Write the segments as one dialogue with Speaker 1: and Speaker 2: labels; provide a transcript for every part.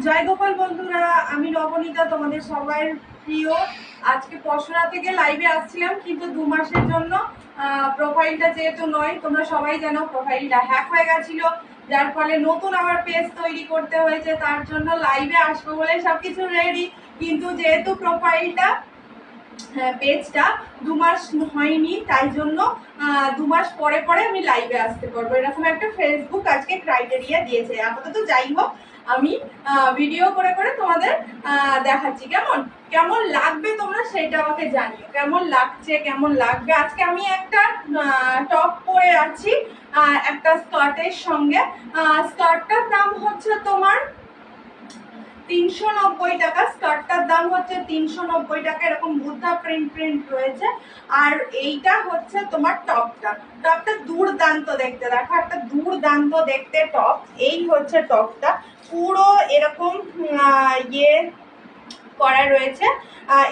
Speaker 1: জয় গোপাল বন্ধুরা, আমি নবনীতা, তোমাদের সবার প্রিয়। আজকে পশরা থেকে লাইভে আসছিলাম, কিন্তু দু মাসের জন্য প্রোফাইলটা যেহেতু নয়, তোমরা সবাই জানো প্রোফাইলটা হ্যাক হয়ে গেছিল। যার ফলে নতুন আমার পেজ তৈরি করতে হয়েছে, তার জন্য লাইভে আসব বলে সবকিছু রেডি কিন্তু যেহেতু প্রোফাইলটা পেজটা দু মাস হয়নি, তাই জন্য দু মাস পরে পরে আমি লাইভে আসতে পারব। এরকম একটা ফেসবুক আজকে ক্রাইটেরিয়া দিয়েছে। আপাতত যাই হোক, আমি ভিডিও করে করে তোমাদের দেখাচ্ছি। কেমন? কেমন লাগবে তোমরা সেটা আমাকে জানিও। কেমন লাগছে, কেমন লাগবে? আজকে আমি একটা টপ পরে আছি একটা স্কার্টের সঙ্গে। স্কার্টটার দাম হচ্ছে তোমার তিনশো নব্বই টাকা। স্কার্টটার দাম হচ্ছে তিনশো নব্বই টাকা, এরকম বুদ্ধা প্রিন্ট প্রিন্ট রয়েছে। আর এইটা হচ্ছে তোমার টপটা। টপটা দুর্দান্ত দেখতে, দেখো একটা দুর্দান্ত দেখতে টপ এই হচ্ছে টপটা। পুরো এরকম ইয়ে করা রয়েছে।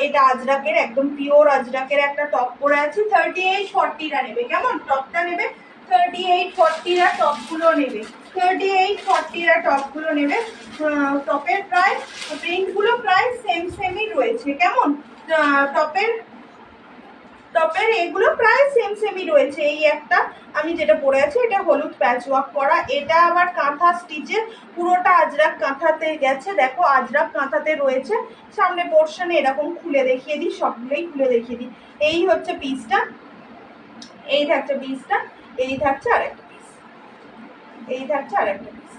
Speaker 1: এটা আজরাকের, একদম পিওর আজরাকের একটা টপ পরে আছি। থার্টি এইট ফর্টিরা নেবে। কেমন? টপটা নেবে থার্টি এইট ফর্টিরা টপগুলো নেবে। থার্টি এইট ফর্টিরা টপগুলো নেবে টপের প্রায় প্রিন্টগুলো প্রায় সেম সেমই রয়েছে। কেমন? টপের টপের এগুলো প্রায় সেম সেমই রয়েছে। এই একটা আমি যেটা পরে আছি, এটা হলুদ প্যাচ ওয়ার্ক করা। এটা আবার কাঁথা স্টিচের পুরোটা আজরাক কাঁথাতে গেছে। দেখো, আজরাক কাঁথাতে রয়েছে। সামনে পোর্শনে এরকম খুলে দেখিয়ে দিই, সবগুলোই খুলে দেখিয়ে দিই। এই হচ্ছে পিসটা এই থাকছে পিসটা এই থাকছে আর একটা পিস এই থাকছে আর একটা পিস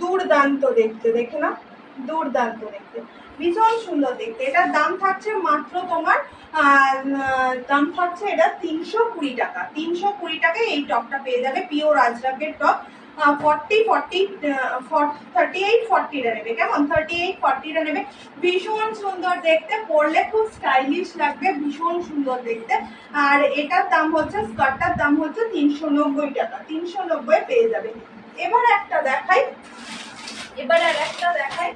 Speaker 1: দুর্দান্ত দেখতে, দেখে না দুর্দান্ত দেখতে। ভীষণ সুন্দর দেখতে। এটার দাম থাকছে মাত্র তোমার দাম থাকছে এটা তিনশো কুড়ি টাকা। তিনশো কুড়ি টাকায় এই টপটা পেয়ে যাবে। পিওর আজরাকের top. Forty forty thirty eight ফর্টিটা নেবে, কেমন? থার্টি এইট ফর্টিটা নেবে। ভীষণ সুন্দর দেখতে, পরলে খুব স্টাইলিশ লাগবে, ভীষণ সুন্দর দেখতে। আর এটার দাম হচ্ছে স্কার্টটার দাম হচ্ছে তিনশো নব্বই টাকা, তিনশো নব্বই পেয়ে যাবে। এবার একটা দেখাই, এবার আর একটা দেখাই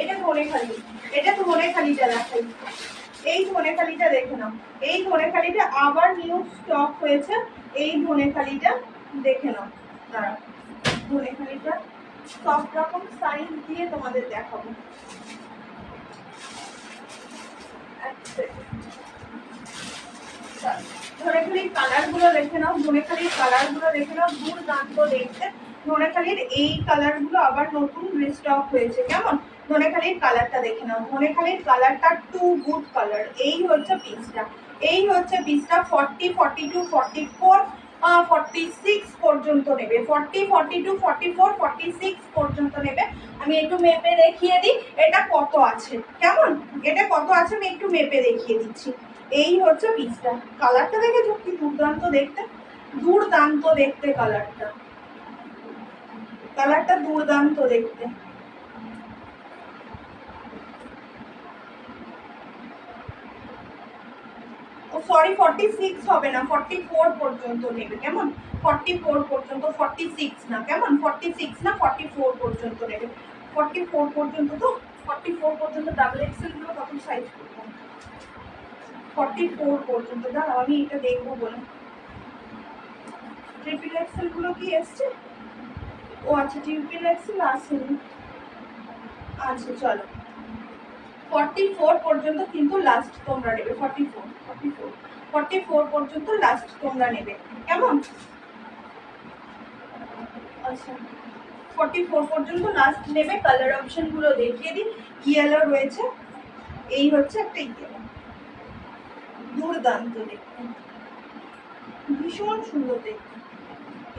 Speaker 1: এটা ধনেখালি, এটা ধনেখালিটা দেখাই। এই ধনেখালিটা দেখে নাও। এই ধনেখালিটা আবার নিউ স্টক হয়েছে, এই ধনেখালিটা দেখে নাও। দাঁড়াও। ধনেখালিটা সব রকম সাইজ দিয়ে তোমাদের দেখাবো। এক second। ধনেখালির কালার দেখে নাও ধনেখালির কালারগুলো দেখে নাও দুর্দান্ত দেখতে। ধনেখালির এই কালারগুলো আবার নতুন রিস্টক হয়েছে, কেমন? ধনেখালির কালারটা দেখে নাও। ধনেখালির কালারটা টু গুড কালার এই হচ্ছে পিসটা এই হচ্ছে পিসটা forty forty two forty four forty six পর্যন্ত নেবে। Forty forty two forty four forty six পর্যন্ত নেবে। আমি একটু মেপে দেখিয়ে দিই, এটা কত আছে? কেমন? এটা কত আছে আমি একটু মেপে দেখিয়ে দিচ্ছি। এই হচ্ছে পিসটা কালারটা দেখেছ? কি দুর্দান্ত দেখতে। দুর্দান্ত দেখতে কালারটা কালারটা দুর্দান্ত দেখতে। সরি ফর্টি সিক্স হবে না ফর্টি ফোর পর্যন্ত নেবে, কেমন? ফর্টি ফোর পর্যন্ত ফর্টি সিক্স না, কেমন? ফর্টি সিক্স না ফর্টি ফোর পর্যন্ত নেবে। ফর্টি ফোর পর্যন্ত তো ফর্টি ফোর পর্যন্ত ডাবল এক্সেলগুলো কত সাইজ করব। ফর্টি ফোর পর্যন্ত, দাঁড়াও, আমি এটা দেখব বলে। ট্রিপল এক্সেলগুলো কি এসছে? ও আচ্ছা ট্রিপল এক্সেল আসেনি। আচ্ছা চলো। ফর্টি ফোর পর্যন্ত কিন্তু লাস্ট তোমরা নেবে forty four forty four forty four পর্যন্ত লাস্ট তোমরা নেবে। কেমন? আচ্ছা। ফর্টি ফোর পর্যন্ত লাস্ট নেবে। কালার অপশনগুলো দেখিয়ে দিই। ইয়েলো রয়েছে। এই হচ্ছে একটা ইয়েলো দুর্দান্ত দেখতে। ভীষণ সুন্দর দেখতে।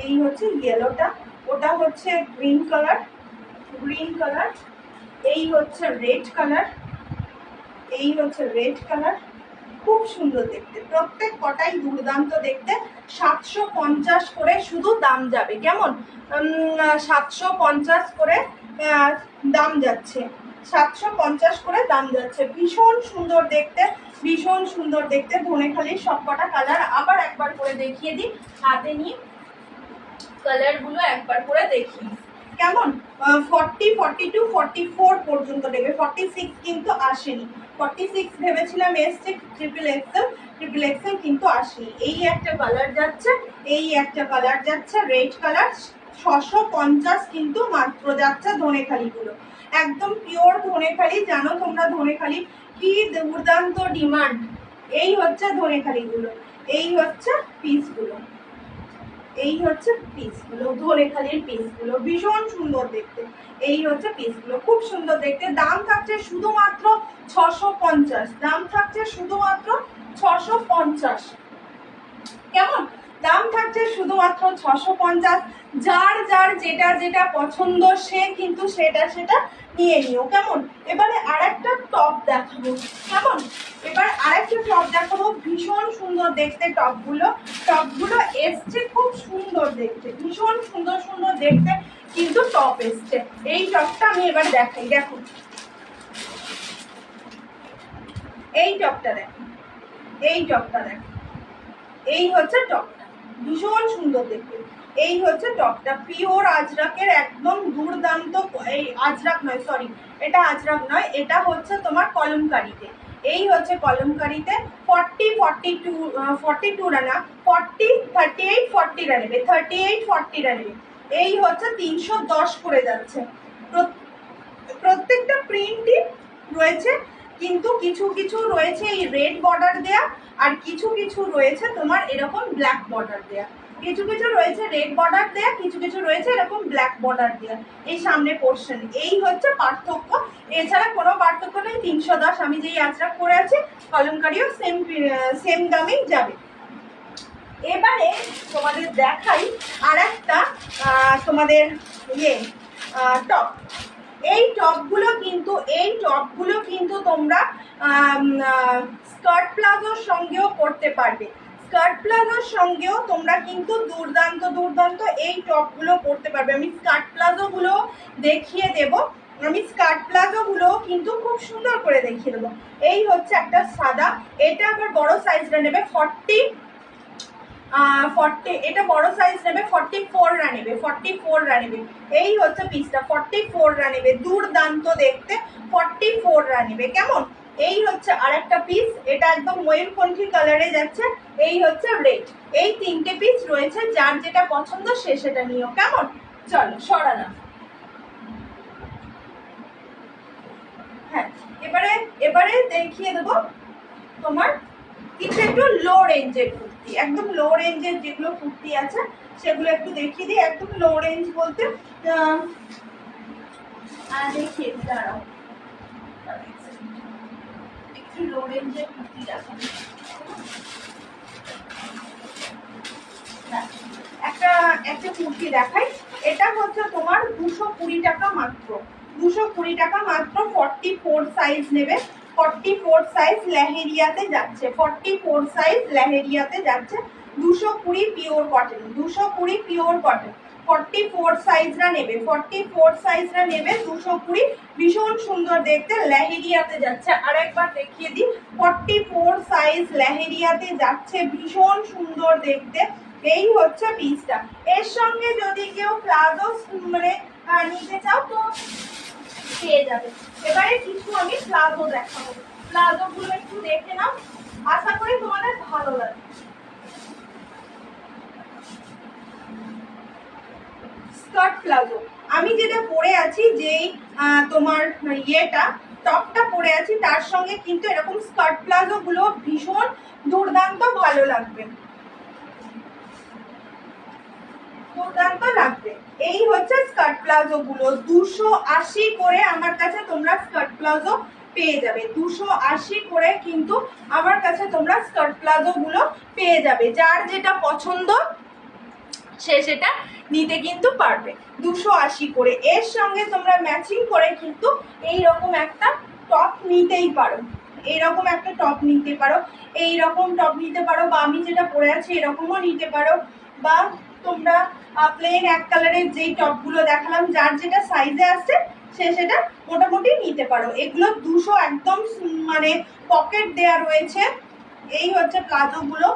Speaker 1: এই হচ্ছে ইয়েলোটা ওটা হচ্ছে গ্রিন কালার গ্রিন কালার এই হচ্ছে রেড কালার এই হচ্ছে রেড কালার খুব সুন্দর দেখতে। প্রত্যেক কটাই দুর্দান্ত দেখতে। সাতশো পঞ্চাশ করে শুধু দাম যাবে। কেমন? সাতশো পঞ্চাশ করে দাম যাচ্ছে। সাতশো পঞ্চাশ করে দাম যাচ্ছে। ভীষণ সুন্দর দেখতে, ভীষণ সুন্দর দেখতে। ধনেখালির সবকটা কালার আবার একবার করে দেখিয়ে দিই। হাতে নিয়ে কালারগুলো একবার করে দেখি কেমন? Forty forty two forty four পর্যন্ত নেবে ফর্টি সিক্স কিন্তু আসেনি। ফর্টি সিক্স ভেবেছিলাম এসছে ট্রিপল এক্সেল ট্রিপল এক্সেল কিন্তু আসেনি। এই একটা কালার যাচ্ছে, এই একটা কালার যাচ্ছে রেড কালার ছশো পঞ্চাশ কিন্তু মাত্র যাচ্ছে ধনেখালিগুলো। একদম পিওর ধনেখালি, জানো তোমরা ধনেখালি? কি দুর্দান্ত ডিমান্ড এই হচ্ছে ধনেখালিগুলো, এই হচ্ছে পিসগুলো এই হচ্ছে পিসগুলো ধনেখালির পিসগুলো ভীষণ সুন্দর দেখতে। এই হচ্ছে পিসগুলো খুব সুন্দর দেখতে। দাম থাকছে শুধুমাত্র ছশো পঞ্চাশ। দাম থাকছে শুধুমাত্র ছশো পঞ্চাশ। কেমন? দাম থাকছে শুধুমাত্র ছশো পঞ্চাশ। যার যার যেটা যেটা পছন্দ, সে কিন্তু সেটা সেটা নিয়ে নিও। কেমন? এবারে আরেকটা টপ দেখাবো। কেমন? এবার আরেকটা টপ দেখাবো। ভীষণ সুন্দর দেখতে টপগুলো। টপগুলো এসছে খুব সুন্দর দেখতে, ভীষণ সুন্দর সুন্দর দেখতে, কিন্তু টপ এসছে। এই টপটা আমি এবার দেখাই, দেখো। এই টপটা দেখো, এই টপটা দেখো। এই হচ্ছে টপটা, ভীষণ সুন্দর দেখতে। এই হচ্ছে টপটা, পিওর আজরাকের একদম দুর্দান্ত, এই আজরাক নয় সরি এটা আজরাক নয়, এটা হচ্ছে তোমার কলমকারিতে। এই হচ্ছে কলমকারিতে forty forty two forty two Rana forty thirty eight forty রানবে থার্টি এইট ফর্টি রানবে এই হচ্ছে তিনশো দশ করে যাচ্ছে। প্রত্যেকটা প্রিন্টই রয়েছে, কিন্তু কিছু কিছু রয়েছে এই রেড বর্ডার দেয়া, আর কিছু কিছু রয়েছে তোমার এরকম ব্ল্যাক বর্ডার দেয়া। কিছু কিছু রয়েছে রেড বর্ডার দেয়া কিছু কিছু রয়েছে এরকম ব্ল্যাক বর্ডার দেয়া এই সামনে পোর্শন এই হচ্ছে পার্থক্য। এছাড়া কোনো পার্থক্য নেই। তিনশো দশ আমি যেই আচরা করে আছি, কলমকারিও সেম সেম দামেই যাবে। এবারে তোমাদের দেখাই আর একটা তোমাদের ইয়ে টপ এই টপগুলো কিন্তু, এই টপগুলো কিন্তু তোমরা স্কার্ট প্লাজোর সঙ্গেও পরতে পারবে। স্কার্ট প্লাজোর সঙ্গেও তোমরা কিন্তু দুর্দান্ত দুর্দান্ত এই টপগুলো পরতে পারবে। আমি স্কার্ট প্লাজোগুলো দেখিয়ে দেব। আমি স্কার্ট প্লাজোগুলো কিন্তু খুব সুন্দর করে দেখিয়ে দেবো। এই হচ্ছে একটা সাদা। এটা আবার বড় সাইজটা নেবে ফর্টি ফর্টি, এটা বড় সাইজ নেবে ফর্টি ফোর রা নেবে, ফর্টি ফোর রা নেবে। এই হচ্ছে পিসটা, ফর্টি ফোর রা নেবে। দুর্দান্ত দেখতে ফর্টি ফোর রা নেবে। কেমন? এই হচ্ছে আর একটা পিস এটা একদম ময়ূরকণ্ঠী কালারে যাচ্ছে, এই হচ্ছে রেড এই তিনটে পিস রয়েছে, যার যেটা পছন্দ সে সেটা নিও। কেমন? চলো, সরানা হ্যাঁ এবারে এবারে দেখিয়ে দেবো তোমার কিছু একটু লো রেঞ্জের কুর্তি। একদম লো রেঞ্জের যেগুলো কুর্তি আছে, সেগুলো একটু দেখিয়ে দিই। একদম লো রেঞ্জ বলতে দেখিয়ে দাঁড়াও। একটু লো রেঞ্জের কুর্তি ফর্টি ফোর সাইজ লেহেরিয়াতে যাচ্ছে। ফর্টি ফোর সাইজ লেহেরিয়াতে যাচ্ছে। দুশো কুড়ি পিওর কটন দুশো কুড়ি পিওর কটন ফর্টি ফোর সাইজরা নেবে। ফর্টি ফোর সাইজরা নেবে দুশো কুড়ি। ভীষণ সুন্দর দেখতে লেহেরিয়াতে যাচ্ছে। আরেকবার দেখিয়ে দিই। ফর্টি ফোর সাইজ লেহেরিয়াতে যাচ্ছে। ভীষণ সুন্দর দেখতে। এই হচ্ছে পিসটা এর সঙ্গে যদি কেউ প্লাজো মানে নিতে চাও তো পেয়ে যাবে। এবারে কিছু আমি প্লাজো দেখাবো। প্লাজো গুলো একটু দেখে নাও। আশা করি তোমাদের ভালো লাগবে। স্কার্ট প্লাজো আমি যেটা পরে আছি, যেই তোমার ইয়েটা, টপটা পরে আছি, তার সঙ্গে কিন্তু এরকম স্কার্ট প্লাজো গুলো ভীষণ দুর্দান্ত ভালো লাগবে। দুর্দান্ত লাগবে। এই হচ্ছে স্কার্ট প্লাজো গুলো দুশো আশি করে আমার কাছে তোমরা স্কার্ট প্লাজো পেয়ে যাবে। দুশো আশি করে কিন্তু আমার কাছে তোমরা স্কার্ট প্লাজো গুলো পেয়ে যাবে। যার যেটা পছন্দ সে সেটা নিতে কিন্তু পারবে। দুশো আশি করে। এর সঙ্গে তোমরা ম্যাচিং করে কিন্তু এই রকম একটা টপ নিতেই পারো। এইরকম একটা টপ নিতে পারো। এই রকম টপ নিতে পারো বা আমি যেটা পরে আছি এরকমও নিতে পারো। বা তোমরা প্লেন এক কালারের যেই টপগুলো দেখালাম, যার যেটা সাইজে আসছে সে সেটা মোটামুটি নিতে পারো। এগুলো দুশো একদম মানে পকেট দেয়া রয়েছে। এই হচ্ছে প্লাজোগুলো।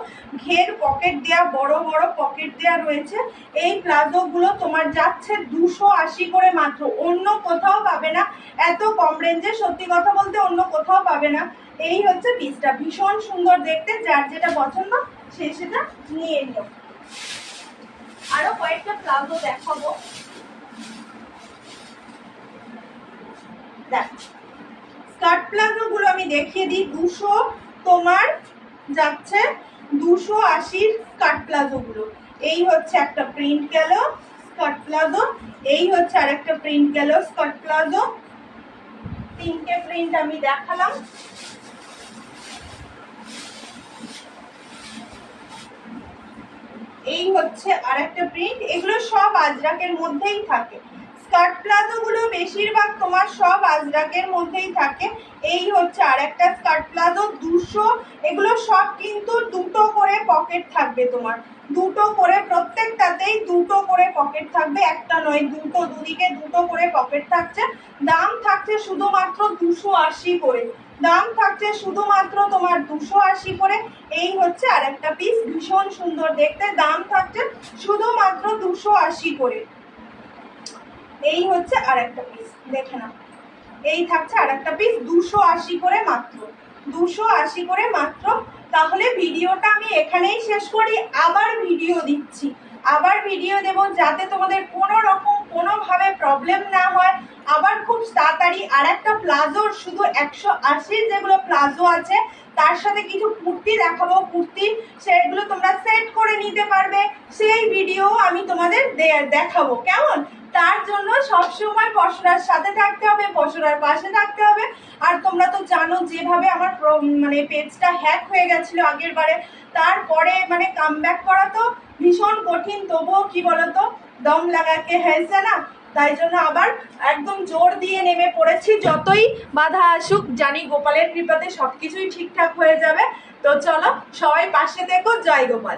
Speaker 1: ঘের পকেট দেয়া, বড় বড় পকেট দেয়া রয়েছে। এই প্লাজোগুলো তোমার যাচ্ছে দুশো আশি করে মাত্র। অন্য কোথাও পাবে না। এত কম রেঞ্জে সত্যি কথা বলতে অন্য কোথাও পাবে না। এই হচ্ছে পিসটা ভীষণ সুন্দর দেখতে। যার যেটা পছন্দ, সে সেটা নিয়ে নিও। আরও কয়েকটা প্লাজো দেখাবো। দেখ, স্কার্ট প্লাজো গুলো আমি দেখিয়ে দিই। দুশো তোমার যাচ্ছে দুশো আশির স্কার্ট প্লাজো গুলো। এই হচ্ছে একটা প্রিন্ট গেল স্কার্ট প্লাজো এই হচ্ছে আরেকটা প্রিন্ট গেল স্কার্ট প্লাজো তিনটে প্রিন্ট আমি দেখালাম। এই হচ্ছে আরেকটা প্রিন্ট এগুলো সব আজরাকের মধ্যেই থাকে। স্কার্ট প্লাজো গুলো বেশিরভাগ তোমার সব আজরাকের মধ্যেই থাকে। এই হচ্ছে আরেকটা স্কার্ট প্লাজো দুশো, এগুলো সব কিন্তু দুটো করে পকেট থাকবে তোমার। দুটো করে, প্রত্যেকটাতেই দুটো করে পকেট থাকবে, একটা নয়, দুটো, দুদিকে দুটো করে পকেট থাকছে। দাম থাকছে শুধুমাত্র দুশো আশি করে। দাম থাকছে শুধুমাত্র তোমার দুশো আশি করে। এই হচ্ছে আরেকটা পিস ভীষণ সুন্দর দেখতে। দাম থাকছে শুধুমাত্র দুশো আশি করে। এই হচ্ছে আর একটা পিস দেখে নাও। এই থাকছে আর একটা পিস দুশো আশি করে মাত্র। দুশো আশি করে মাত্র। তাহলে ভিডিওটা আমি এখানেই শেষ করি, আবার ভিডিও দিচ্ছি। আবার ভিডিও দেব যাতে তোমাদের কোনো রকম কোনোভাবে প্রবলেম না হয়। আবার খুব তাড়াতাড়ি আর একটা প্লাজোর শুধু একশো আশির যেগুলো প্লাজো আছে, তার সাথে কিছু কুর্তি দেখাবো। কুর্তি, সেগুলো তোমরা সেট করে নিতে পারবে। সেই ভিডিও আমি তোমাদের দেখাবো। কেমন? তার জন্য সবসময় পশরার সাথে থাকতে হবে, পশরার পাশে থাকতে হবে। আর তোমরা তো জানো, যেভাবে আমার মানে পেজটা হ্যাক হয়ে গেছিল আগের বারে, তারপরে মানে কাম করা তো ভীষণ কঠিন। তবুও কি বলতো? দম লাগাকে হয়েছে না, তাই জন্য আবার একদম জোর দিয়ে নেমে পড়েছি। যতই বাধা আসুক, জানি গোপালের কৃপাতে সবকিছুই ঠিকঠাক হয়ে যাবে। তো চলো, সবাই পাশে দেখো। জয় গোপাল।